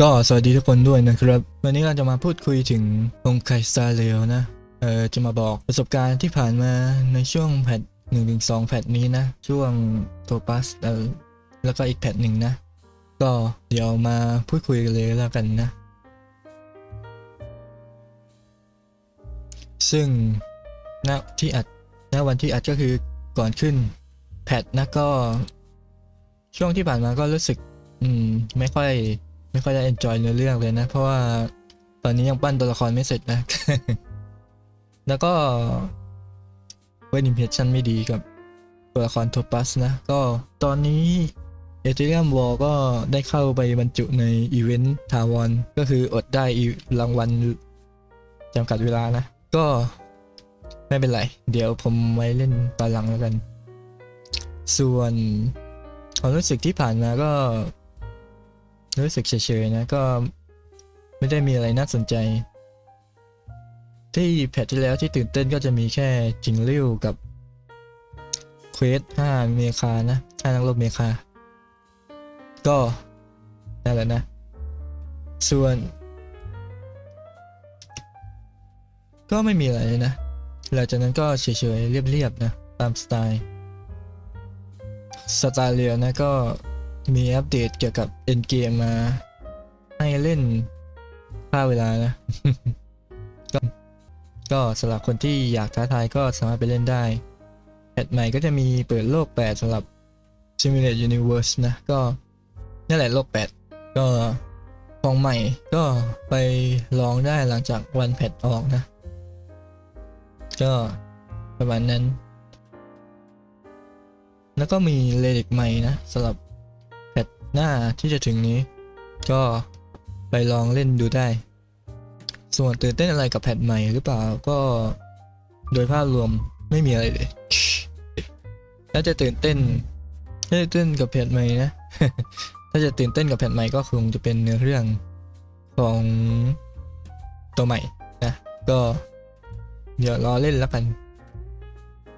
ก็สวัสดีทุกคนด้วยนะครับ วันนี้เราจะมาพูดคุยถึงองค์ไคซาเลวนะ เออจะมาบอกประสบการณ์ที่ผ่านมาในช่วงแพทหนึ่งถึงสองแพทนี้นะ ช่วงโทปัสเออแล้วก็อีกแพทหนึ่งนะ ก็เดี๋ยวมาพูดคุยกันเลยแล้วกันนะ ซึ่งณที่อัดณวันที่อัดก็คือก่อนขึ้นแพทนะก็ ช่วงที่ผ่านมาก็รู้สึก อืม ไม่ค่อย ไม่ค่อยได้ enjoy เนื้อเรื่องเลยนะ เพราะว่าตอนนี้ยังปั้นตัวละครไม่เสร็จนะ แล้วก็เวนิมเพชันไม่ดีกับตัวละครโทปัสนะ ก็ตอนนี้เอเ e รียมวอลก็ได้เข้าไปบรรจุในอีเวนต์ทาวอนก็คืออดได้รางวัลจำกัดเวลานะ ก็ไม่เป็นไร เดี๋ยวผมไว้เล่นตอนหลังแล้วกัน ส่วนความรู้สึกที่ผ่านมาก็ รู้สึกเฉยๆนะก็ไม่ได้มีอะไรน่าสนใจ ที่แพทที่แล้วที่ตื่นเต้นก็จะมีแค่จิงลิ่วกับเควส5เมคานะ5นักรบเมคา ก็นั่นแหละนะ ส่วน ก็ไม่มีอะไรเลยนะ หลังจากนั้นก็เฉยๆเรียบๆนะ ตามสไตล์ สไตล์เรียนะก็ มีอัปเดตเกี่ยวกับเอ็นเกมมา ให้เล่นค่าเวลานะก็ก็สำหรับคนที่อยากท้าทายก็สามารถไปเล่นได้แพทใหม่ก็จะมีเปิดโลก 8สำหรับ Simulate Universe นะ ก็นั่นแหละโลก 8 ก็ของใหม่ก็ไปลองได้หลังจากวันแพทออกนะ ก็ประมาณนั้น แล้วก็มีเลดิกใหม่นะสำหรับ หน้าที่จะถึงนี้ ก็ไปลองเล่นดูได้ ส่วนตื่นเต้นอะไรกับแพทใหม่หรือเปล่าก็โดยภาพรวมไม่มีอะไรเลยถ้าจะตื่นเต้นถ้าจะตื่นกับแพทใหม่นะ ถ้าจะตื่นเต้นกับแพทใหม่ก็คงจะเป็นเนื้อเรื่องของตัวใหม่นะก็เดี๋ยวรอเล่นแล้วกัน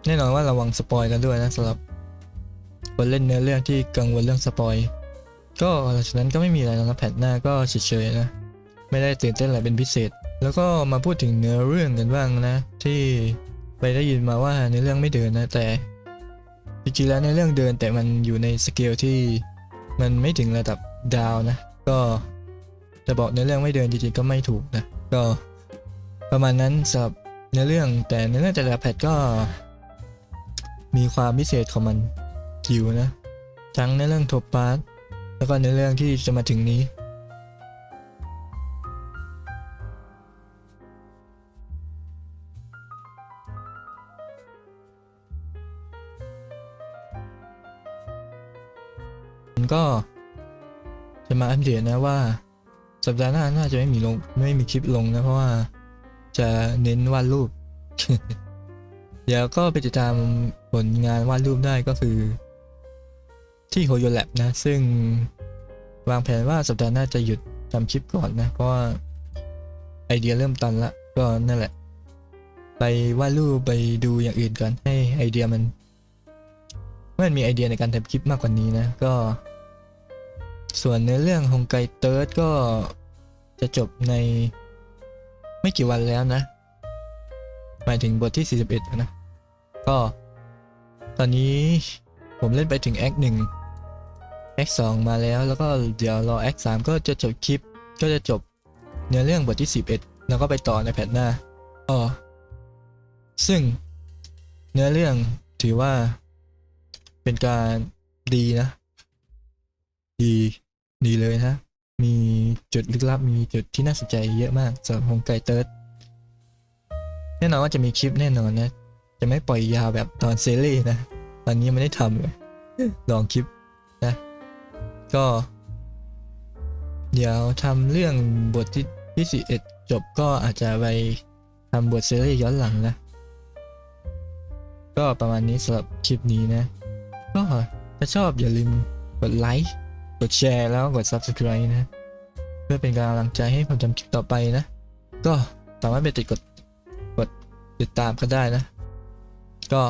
แน่นอนว่าระวังสปอยกันด้วยนะสำหรับคนเล่นเนื้อเรื่องที่กังวลเรื่องสปอย ก็หลังจากนั้นก็ไม่มีอะไรแล้วนะแพทหน้าก็เฉยๆนะไม่ได้ตื่นเต้นอะไรเป็นพิเศษ แล้วก็มาพูดถึงเนื้อเรื่องกันบ้างนะ ที่ไปได้ยินมาว่าเนื้อเรื่องไม่เดินนะแต่จริงๆแล้วเนื้อเรื่องเดินแต่มันอยู่ในสเกลที่มันไม่ถึงระดับดาวนะ ก็จะบอกเนื้อเรื่องไม่เดินจริงๆก็ไม่ถูกนะก็ประมาณนั้นสำหรับเนื้อเรื่องแต่เนื้อเรื่องแต่ละแพทก็ มีความพิเศษของมันอยู่นะทั้งในเรื่องโทปาร์ แล้วก็ในเรื่องที่จะมาถึงนี้มันก็จะมาอัปเดตนะว่า สัปดาห์หน้าน่าจะไม่มีลงไม่มีคลิปลงนะ เพราะว่าจะเน้นวาดรูป เดี๋ยวก็ไปติดตามผลงานวาดรูปได้ก็คือ ที่โฮโยแลบนะ ซึ่งวางแผนว่าสัปดาห์หน้าจะหยุดทำคลิปก่อนนะ เพราะว่าไอเดียเริ่มตันละ ก็นั่นแหละ ไปวาดรูปไปดูอย่างอื่นก่อนให้ไอเดียมันมันมีไอเดียในการทำคลิปมากกว่านี้นะ ก็ ส่วนในเรื่องฮงไกเติร์ดก็จะจบในไม่กี่วันแล้วนะ หมายถึงบทที่ 41 นะ ก็ตอนนี้ผมเล่นไปถึงแอคหนึ่ง แอคสองมาแล้วแล้วก็เดี๋ยวรอแอคสามก็จะจบคลิป ก็จะจบเนื้อเรื่องบทที่ 11 แล้วก็ไปต่อในแพทหน้าอ๋อซึ่งเนื้อเรื่องถือว่าเป็นการดีนะ ดีดีเลยนะ มีจุดลึกลับมีจุดที่น่าสนใจเยอะมากสำหรับฮงไกเติร์ดแน่นอนว่าจะมีคลิปแน่นอนนะ จะไม่ปล่อยยาวแบบตอนเซรีนะ ตอนนี้ไม่ได้ทำเลยลองคลิปนะ ก็ เดี๋ยวทำเรื่องบทที่ที่สิเอ็ดจบก็อาจจะไปทำบทเซรีย้อนหลังนะ ก็ประมาณนี้สำหรับคลิปนี้นะ ก็ถ้าชอบอย่าลืมกดไลค์กดแชร์แล้วกด Subscribe นะ เพื่อเป็นกำลังใจให้ผมทำคลิปต่อไปนะ ก็สามารถไปติดกดกดติดตามก็ได้นะ ก็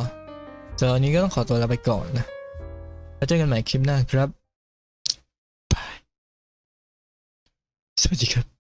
สำหรับวันนี้ก็ต้องขอตัวลาไปก่อนนะ แล้วเจอกันใหม่คลิปหน้าครับ surgical